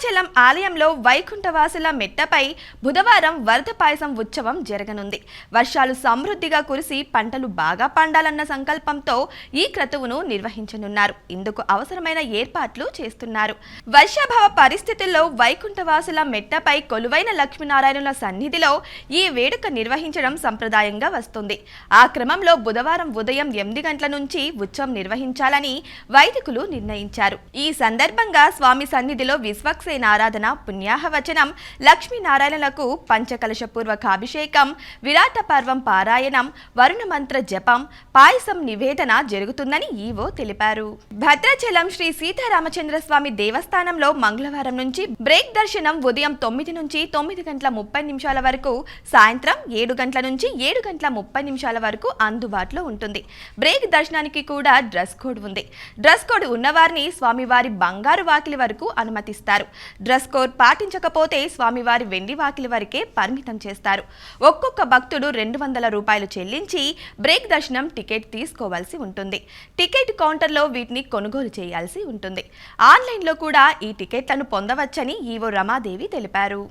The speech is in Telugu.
భద్రాచలం ఆలయంలో వైకుంఠవాసుల మెట్టపై బుధవారం వరద పాయసం ఉత్సవం జరగనుంది. వర్షాలు సమృద్ధిగా కురిసి పంటలు బాగా పండాలన్న సంకల్పంతో ఈ క్రతువును నిర్వహించనున్నారు. ఇందుకు అవసరమైన ఏర్పాట్లు చేస్తున్నారు. వర్షాభావ పరిస్థితుల్లో వైకుంఠవాసుల మెట్టపై కొలువైన లక్ష్మీనారాయణుల సన్నిధిలో ఈ వేడుక నిర్వహించడం సంప్రదాయంగా వస్తుంది. ఆ క్రమంలో బుధవారం ఉదయం ఎనిమిది గంటల నుంచి ఉత్సవం నిర్వహించాలని వైదికులు నిర్ణయించారు. ఈ సందర్భంగా స్వామి సన్నిధిలో విశ్వక్సేన ఆరాధన పుణ్యాహవచనం లక్ష్మీనారాయణలకు పంచకలశపూర్వక అభిషేకం విరాట పర్వం పారాయణం వరుణ మంత్ర జపం పాయసం నివేదన జరుగుతుందని ఈవో తెలిపారు. భద్రాచలం శ్రీ సీతారామచంద్ర స్వామి దేవస్థానంలో మంగళవారం నుంచి బ్రేక్ దర్శనం ఉదయం తొమ్మిది నుంచి తొమ్మిది గంటల ముప్పై నిమిషాల వరకు సాయంత్రం ఏడు గంటల నుంచి ఏడు గంటల ముప్పై నిమిషాల వరకు అందుబాటులో ఉంటుంది. బ్రేక్ దర్శనానికి కూడా డ్రెస్ కోడ్ ఉంది. డ్రెస్ కోడ్ ఉన్నవారిని స్వామివారి బంగారు వాకిలి వరకు అనుమతిస్తారు. డ్రెస్ కోడ్ పాటించకపోతే స్వామివారి వెండి వాకిలి వరకే పరిమితం చేస్తారు. ఒక్కొక్క భక్తుడు రెండు వందల రూపాయలు చెల్లించి బ్రేక్ దర్శనం టికెట్ తీసుకోవాల్సి ఉంటుంది. టికెట్ కౌంటర్లో వీటిని కొనుగోలు చేయాల్సి ఉంటుంది. ఆన్లైన్లో కూడా ఈ టికెట్లను పొందవచ్చని ఈవో రమాదేవి తెలిపారు.